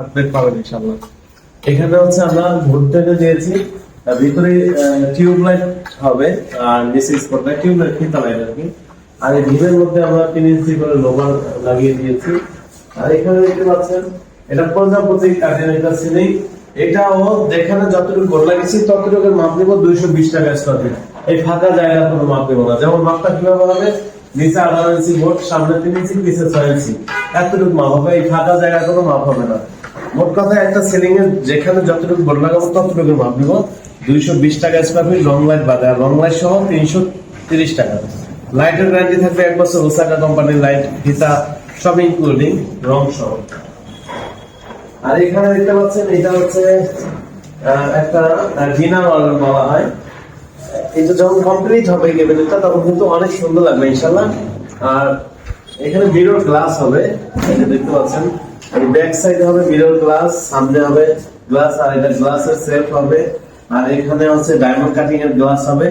Update পাবেন ইনশাআল্লাহ। এখানে হচ্ছে আমরা ভোল্টেজে দিয়েছি। ভিতরে হবে, আর নিচে ফিতা লাইট আর কি আর এই মধ্যে আমরা তিন ইঞ্চি করে লাগিয়ে দিয়েছি। আর এখানে দেখতে পাচ্ছেন, এটা প্রজাপতি এটাও যেখানে যতটুকু গোল লাগিয়েছি ততটুকু মাপ নিব দুইশো বিশ টাকা স্কোয়ার ফিট এই ফাঁকা জায়গা কোনো মাপ নেব না। যেমন মাপটা কীভাবে হবে? নিচে আঠারো ইঞ্চি মোট সামনে তিন ইঞ্চি, নিচে ছয় ইঞ্চি। এতটুকু মাপ হবে। এই ফাঁকা জায়গা কোনো মাপ হবে না। মোট কথা একটা যেখানে যতটুকু লাগাবো ততটুকু দুইশো বিশ টাকা স্কোয়ার ফিট লাইট বাদে, আর লাইট সহ তিনশো তিরিশ টাকা। লাইটের গ্যারান্টি থাকবে এক বছর ওসাকা কোম্পানির লাইট সব ইনক্লুডিং রং সহ। আর এখানে দেখতে পাচ্ছেন, এটা হচ্ছে একটা ডিনার অর্ডার বলা হয়। এটা যখন কমপ্লিট হবে কেবিনেটটা তখন কিন্তু অনেক সুন্দর লাগবে ইনশাল্লাহ আর এখানে মিরর গ্লাস হবে এটা দেখতে পাচ্ছেন। এই ব্যাক সাইডে হবে মিরর গ্লাস সামনে হবে গ্লাস আর এটা গ্লাসের সেলফ হবে। আর এখানে হচ্ছে ডায়মন্ড কাটিং এর গ্লাস হবে।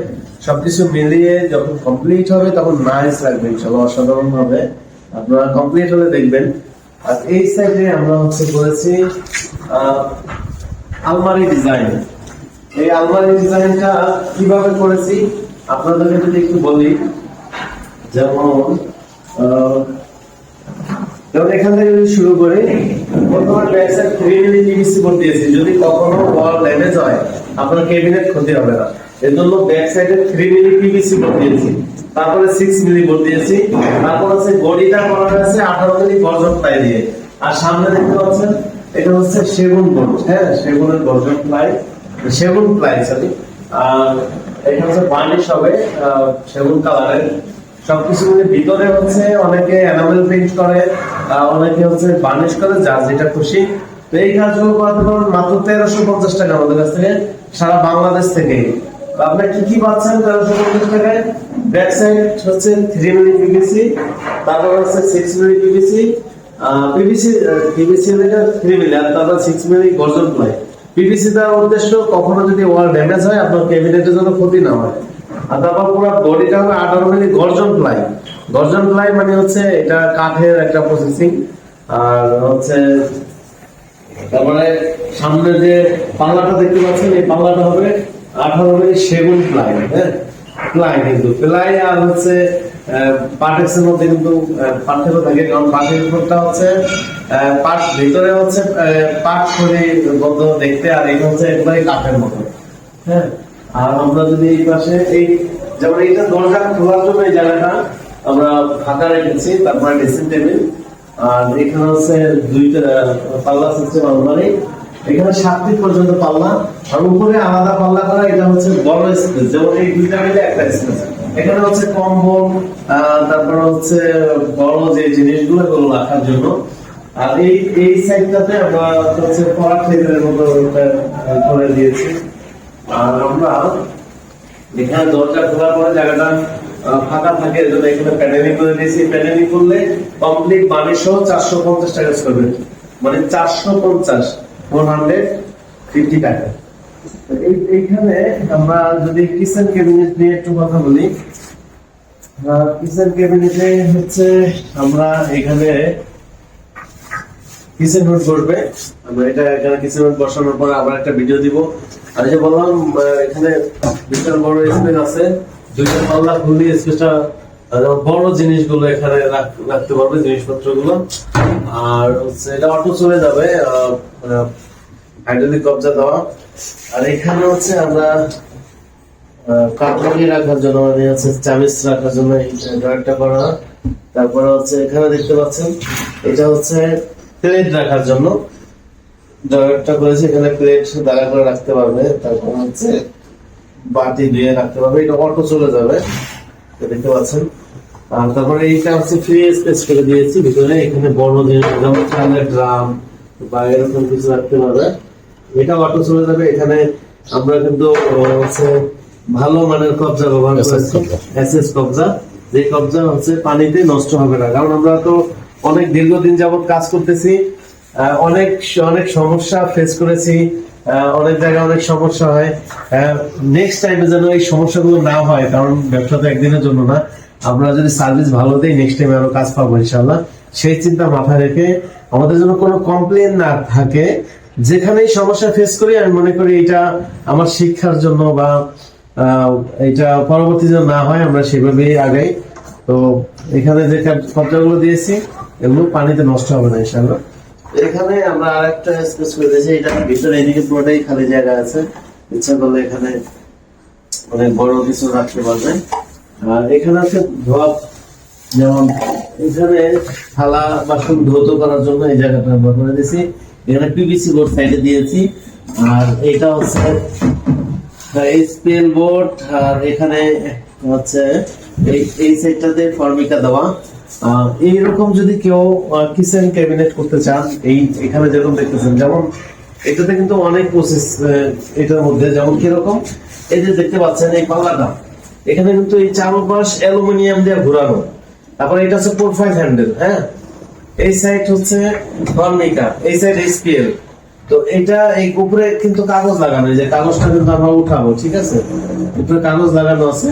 সবকিছু মিলিয়ে যখন কমপ্লিট হবে, তখন নাইস লাগবে ইনশাল্লাহ, অসাধারণ হবে। আপনারা কমপ্লিট হলে দেখবেন। আর এই সাইডে আমরা হচ্ছে করেছি আলমারি ডিজাইন এই আলমারি ডিজাইনটা কীভাবে করেছি? আপনাদেরকে যদি একটু বলি, যেমন যেমন এখান থেকে যদি শুরু করি যদি কখনো ওয়াল ড্যামেজ হয়, আপনার ক্ষতি হবে না। এর জন্য ব্যাক সাইডে থ্রি মিলি পিভিসি দিয়েছি, তারপরে সিক্স মিলি দিয়েছি, তারপর গড়িটা করা হয়েছে আঠারো মিলি প্লাই দিয়ে। আর সামনে দেখতে পাচ্ছেন, এটা হচ্ছে সেগুন বোর্ড হ্যাঁ সেগুনের প্লাই, সেগুন প্লাই সরি আর এটা হচ্ছে বার্নিশ হবে সেগুন কালারের সবকিছু ভিতরে হচ্ছে অনেকে এনামেল পেইন্ট করে অনেকে হচ্ছে? বার্নিশ করে যার যেটা খুশি, তো এই কাজগুলো করাতে পারেন মাত্র তেরোশো পঞ্চাশ টাকা আমাদের কাছ থেকে সারা বাংলাদেশ থেকে। তো আপনি কি কি পাচ্ছেন তেরোশো পঞ্চাশ টাকায়? ব্যাক সাইড হচ্ছে থ্রি মিলি পিভিসি তারপর হচ্ছে সিক্স যেটা থ্রি আর তারপর সিক্স মিলি গর্জন প্লাই দেওয়ার উদ্দেশ্য কখনো যদি ওয়াল ড্যামেজ হয়, আপনার ক্যাবিনেটের জন্য ক্ষতি না হয়। আর তারপর পুরো বডিটা হবে আঠারো মিলি গর্জন প্লাই গর্জন প্লাই মানে হচ্ছে এটা কাঠের একটা প্রসেসিং আর হচ্ছে তারপরে সামনে যে পাল্লাটা দেখতে পাচ্ছেন, এই পাল্লাটা হবে আঠারো মিলি সেগুন প্লাই হ্যাঁ? প্লাই কিন্তু, প্লাই আর হচ্ছে পার্টেক্সের মধ্যে কিন্তু পার্থক্য থাকে, কারণ পার্টের উপরটা হচ্ছে পাট ভিতরে হচ্ছে পাট করে মতো দেখতে, আর এটা হচ্ছে একবারে কাঠের মতো হ্যাঁ? আর আমরা যদি এই পাশে, এই, যেমন এইটা দরজা খোলার জন্য এই জায়গাটা আমরা ফাঁকা রেখেছি, তারপরে ড্রেসিং টেবিল আর এখানে হচ্ছে দুইটা পাল্লা সিস্টেম আলমারি। এখানে সাত ফিট পর্যন্ত পাল্লা। আর উপরে আলাদা পাল্লা করা, এটা হচ্ছে বড় স্পেস যেমন এই দুইটা মিলে একটা স্পেস এখানে হচ্ছে কম্বল তারপর হচ্ছে বড় যে জিনিসগুলো, এগুলো রাখার জন্য। আর এই এই সাইডটাতে আমরা হচ্ছে পড়া টেবিলের মতো করে দিয়েছি। আর আমরা এখানে দরজা খোলার পরে জায়গাটা ফাঁকা থাকে এর এখানে প্যানেলিং করে দিয়েছি। প্যানেলিং করলে কমপ্লিট বানিশ সহ চারশো পঞ্চাশ টাকা ফিট মানে চারশো পঞ্চাশ ওয়ান হান্ড্রেড ফিফটি টাকা। এইখানে আমরা যদি কিচেন ক্যাবিনেট নিয়ে একটু কথা বলি কিচেন ক্যাবিনেটে হচ্ছে আমরা এখানে কিচেন রুট বসবে। আমরা এটা এখানে কিচেন রুট বসানোর পরে আবার একটা ভিডিও দিব। আর যে বললাম এখানে বিশাল বড় স্পেস আছে। দুইটা পাল্লা বড় জিনিসগুলো এখানে রাখতে পারবে আর হচ্ছে এটা অটো চলে যাবে হাইড্রোলিক কবজা দেওয়া। আর এখানে হচ্ছে আমরা কাপড়ি রাখার জন্য মানে হচ্ছে চামিচ রাখার জন্য এই ড্রয়ারটা করা। তারপরে হচ্ছে এখানে দেখতে পাচ্ছেন, এটা হচ্ছে প্লেট রাখার জন্য। ড্রয়ারটা করেছে, এখানে প্লেট দাঁড়া করে রাখতে পারবে। তারপর হচ্ছে বাটি দিয়ে রাখতে পারবে। এটা অটো চলে যাবে। দেখতে পাচ্ছেন। আর তারপরে এইটা হচ্ছে ফ্রি স্পেস করে দিয়েছি। ভিতরে এখানে বড় জিনিস যেমন চালের ড্রাম বা এরকম কিছু রাখতে পারবে। এটা অটো চলে যাবে। এখানে আমরা কিন্তু হচ্ছে ভালো মানের কবজা ব্যবহার করেছি। কবজা। এসএস কবজা। যে কবজা হচ্ছে পানিতে নষ্ট হবে না। কারণ আমরা তো অনেক দীর্ঘদিন যাবত কাজ করতেছি আহ, অনেক অনেক সমস্যা ফেস করেছি। অনেক জায়গায় অনেক সমস্যা হয়। নেক্সট টাইমে যেন এই সমস্যাগুলো না হয়, কারণ ব্যবসা তো একদিনের জন্য না, আমরা যদি সার্ভিস ভালো দিই নেক্সট টাইমে আরও কাজ পাবো ইনশাল্লাহ সেই চিন্তা মাথায় রেখে আমাদের জন্য কোনো কমপ্লেন না থাকে, যেখানেই সমস্যা ফেস করি, আমি মনে করি এটা আমার শিক্ষার জন্য বা এটা পরবর্তী যেন না হয়, আমরা সেভাবেই আগাই। তো এখানে যে খরচাগুলো দিয়েছি, এগুলো পানিতে নষ্ট হবে না ইনশাল্লাহ এখানে আমরা আরেকটা স্পেস করে দিয়েছি ভিতরে এদিকে পুরোটাই খালি জায়গা আছে। ইচ্ছা করলে এখানে অনেক বড় কিছু রাখতে পারবেন। আর এখানে আছে ধোয়া যেমন এখানে থালা, বাসন ধৌত করার জন্য এই জায়গাটা আমরা করে দিয়েছি। এখানে পিভিসি বোর্ড সাইডে দিয়েছি। আর এটা হচ্ছে স্পেল বোর্ড আর এখানে হচ্ছে এই সাইডটাতে ফর্মিকা দেওয়া। এইরকম যদি কেউ কিচেন ক্যাবিনেট করতে চান, এই এখানে যেরকম দেখতেছেন, যেমন এটাতে কিন্তু অনেক প্রসেস এটার মধ্যে, যেমন কীরকম, এই যে দেখতে পাচ্ছেন এই পাল্লাটা, এখানে কিন্তু এই চারপাশ অ্যালুমিনিয়াম দিয়ে ঘোরানো। তারপর এটা হচ্ছে প্রোফাইল হ্যান্ডেল হ্যাঁ? এই সাইড হচ্ছে ফর্মিকা এই সাইড এসপিএল তো এটা এই উপরে কিন্তু কাগজ লাগানো যে কাগজটা কিন্তু আমরা উঠাবো, ঠিক আছে? উপরে কাগজ লাগানো আছে,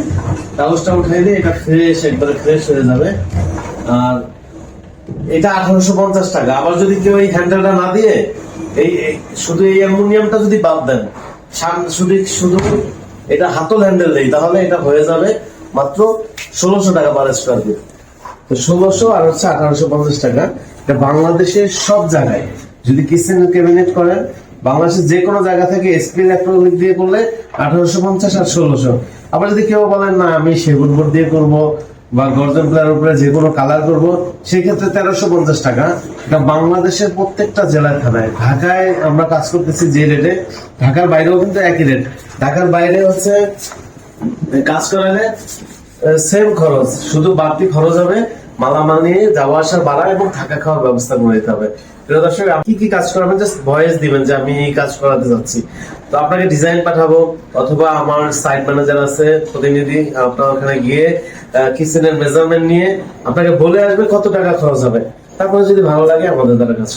কাগজটা উঠাইলে এটা ফ্রেশ একবারে ফ্রেশ হয়ে যাবে। আর এটা আঠারোশো পঞ্চাশ টাকা। আবার যদি কেউ এই হ্যান্ডেলটা না দিয়ে এই শুধু এই অ্যালুমিনিয়ামটা যদি বাদ দেন শুধু শুধু এটা হাতল হ্যান্ডেল দেই তাহলে এটা হয়ে যাবে মাত্র ষোলোশো টাকা পার স্কোয়ার ফিট তো ষোলোশো আর হচ্ছে আঠারোশো পঞ্চাশ টাকা, এটা বাংলাদেশের সব জায়গায়। যদি কিচেন ক্যাবিনেট করেন, বাংলাদেশের যে কোনো জায়গা থেকে স্ক্রিন অ্যাক্রোলিক দিয়ে করলে আঠারোশো পঞ্চাশ আর ষোলোশো। আবার যদি কেউ বলেন, না, আমি সেগুন বোর্ড দিয়ে করব বা গর্জন প্লেয়ার উপরে যে কোনো কালার করব, সেক্ষেত্রে তেরোশো পঞ্চাশ টাকা। এটা বাংলাদেশের প্রত্যেকটা জেলায় থানায় ঢাকায় আমরা কাজ করতেছি যে রেটে ঢাকার বাইরেও কিন্তু একই রেট ঢাকার বাইরে হচ্ছে কাজ করালে সেম খরচ। শুধু বাড়তি খরচ হবে, মালামাল নিয়ে যাওয়া আসার বাড়া এবং থাকা খাওয়ার ব্যবস্থা করে দিতে হবে। প্রিয় দর্শক কি কি কাজ করাবেন জাস্ট ভয়েস দিবেন যে আমি এই কাজ করাতে যাচ্ছি তো আপনাকে ডিজাইন পাঠাবো, অথবা আমার সাইট ম্যানেজার আছে, প্রতিনিধি, আপনার ওখানে গিয়ে কিচেনের মেজারমেন্ট নিয়ে আপনাকে বলে আসবে কত টাকা খরচ হবে তারপরে যদি ভালো লাগে, আমাদের দ্বারা কাজ।